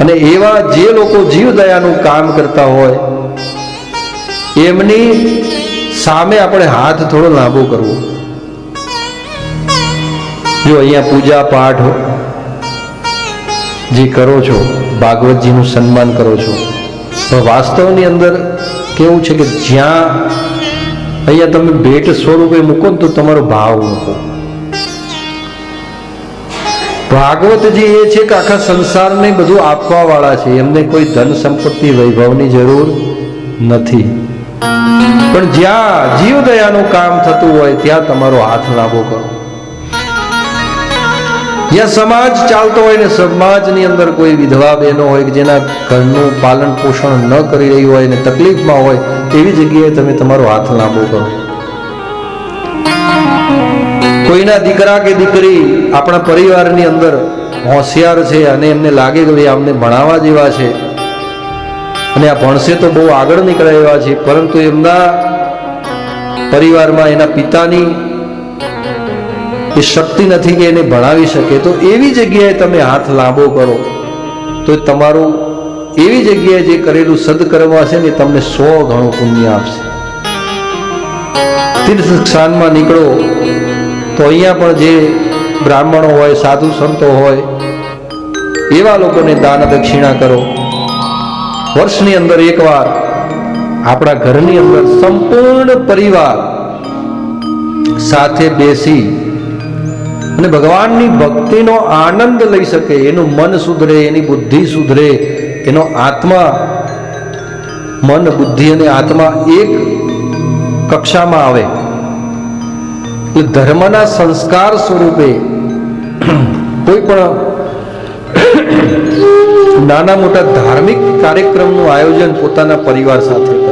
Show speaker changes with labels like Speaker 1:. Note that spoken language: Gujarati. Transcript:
Speaker 1: અને એવા જે લોકો જીવદયાનું કામ કરતા હોય, એમની સામે આપણે હાથ થોડો લાંબો કરવો. જો અહીંયા પૂજા પાઠ જે કરો છો, ભાગવતજીનું સન્માન કરો છો, તો વાસ્તવની અંદર કેવું છે કે જ્યાં અહીંયા તમે ભેટ સ્વરૂપે મૂકો ને તો તમારો ભાવ મૂકો. ભાગવતજી એ છે કે આખા સંસારને બધું આપવા વાળા છે, એમને કોઈ ધન સંપત્તિ વૈભવની જરૂર નથી. પણ જ્યાં જીવદયાનું કામ થતું હોય, ત્યાં તમારો હાથ લાંબો કરો. જ્યાં સમાજ ચાલતો હોય ને સમાજની અંદર કોઈ વિધવા બહેનો હોય કે જેના ઘરનું પાલન પોષણ ન કરી રહી હોય ને તકલીફમાં હોય, એવી જગ્યાએ તમે તમારો હાથ લાંબો કરો. કોઈના દીકરા કે દીકરી આપણા પરિવારની અંદર હોશિયાર છે અને એમને લાગે કે ભાઈ આમને ભણાવવા જેવા છે. અને આ ભણશે તો બહુ આગળ નીકળે એવા છે, પરંતુ એમના પરિવારમાં એના પિતાની એ શક્તિ નથી કે એને ભણાવી શકે. તો એવી જગ્યાએ તમે હાથ લાંબો કરો. તો તમારું એવી જગ્યાએ જે કરેલું સદકર્મ હશે ને તમને સો ગણું પુણ્ય આપશે. તીર્થ સ્થાનમાં નીકળો. તો અહીંયા પણ જે બ્રાહ્મણો હોય, સાધુ સંતો હોય, એવા લોકોને દાન દક્ષિણા કરો. વર્ષની અંદર એકવાર આપણા ઘરની અંદર સંપૂર્ણ પરિવાર સાથે બેસી અને ભગવાનની ભક્તિનો આનંદ લઈ શકે, એનું મન સુધરે, એની બુદ્ધિ સુધરે, એનો આત્મા, મન, બુદ્ધિ અને આત્મા એક કક્ષામાં આવે. એટલે ધર્મના સંસ્કાર સ્વરૂપે કોઈ પણ નાના મોટા ધાર્મિક કાર્યક્રમનું આયોજન પોતાના પરિવાર સાથે